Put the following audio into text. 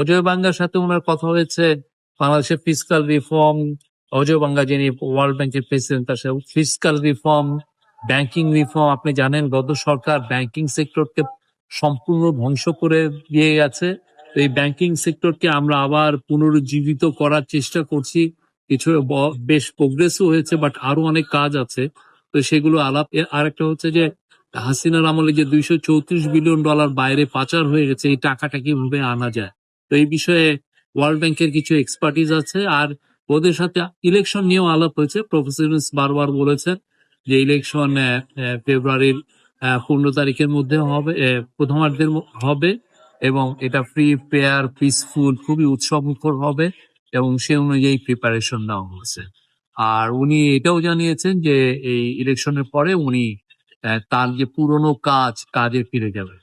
Ajay bunker সাথে ওনার কথা হয়েছে, বাংলাদেশের ফিজিক্যাল রিফর্ম অজয় বাঙ্গা যিনি ওয়ার্ল্ড ব্যাংকের প্রেসিডেন্ট তার সাথে ফিজিক্যাল রিফর্ম ব্যাংকিং রিফর্ম আপনি জানেন গত সরকার ব্যাংকিং সেক্টরকে সম্পূর্ণ ধ্বংস করে দিয়ে গেছে। এই ব্যাংকিং সেক্টরকে আমরা আবার পুনরুজ্জীবিত করার চেষ্টা করছি। কিছু বেশ প্রোগ্রেসও হয়েছে বাট আরও অনেক কাজ আছে। তো সেগুলো আলাপ আরেকটা হচ্ছে যে, হাসিনার আমলে যে দুইশো চৌত্রিশ বিলিয়ন ডলার বাইরে পাচার হয়ে গেছে, এই টাকাটা কীভাবে আনা যায়? তো এই বিষয়ে ওয়ার্ল্ড ব্যাংকের কিছু এক্সপার্টিস আছে। আর ওদের সাথে ইলেকশন নিয়েও আলাপ হয়েছে। প্রফেসর বারবার বলেছেন যে ইলেকশন ফেব্রুয়ারির পনেরো তারিখের মধ্যে হবে প্রথমার্ধের হবে এবং এটা ফ্রি ফেয়ার পিসফুল খুবই উৎসবমুখর হবে এবং সে অনুযায়ী প্রিপারেশন নেওয়া হয়েছে। আর উনি এটাও জানিয়েছেন যে এই ইলেকশনের পরে উনি তার যে পুরনো কাজ, কাজে ফিরে যাবে।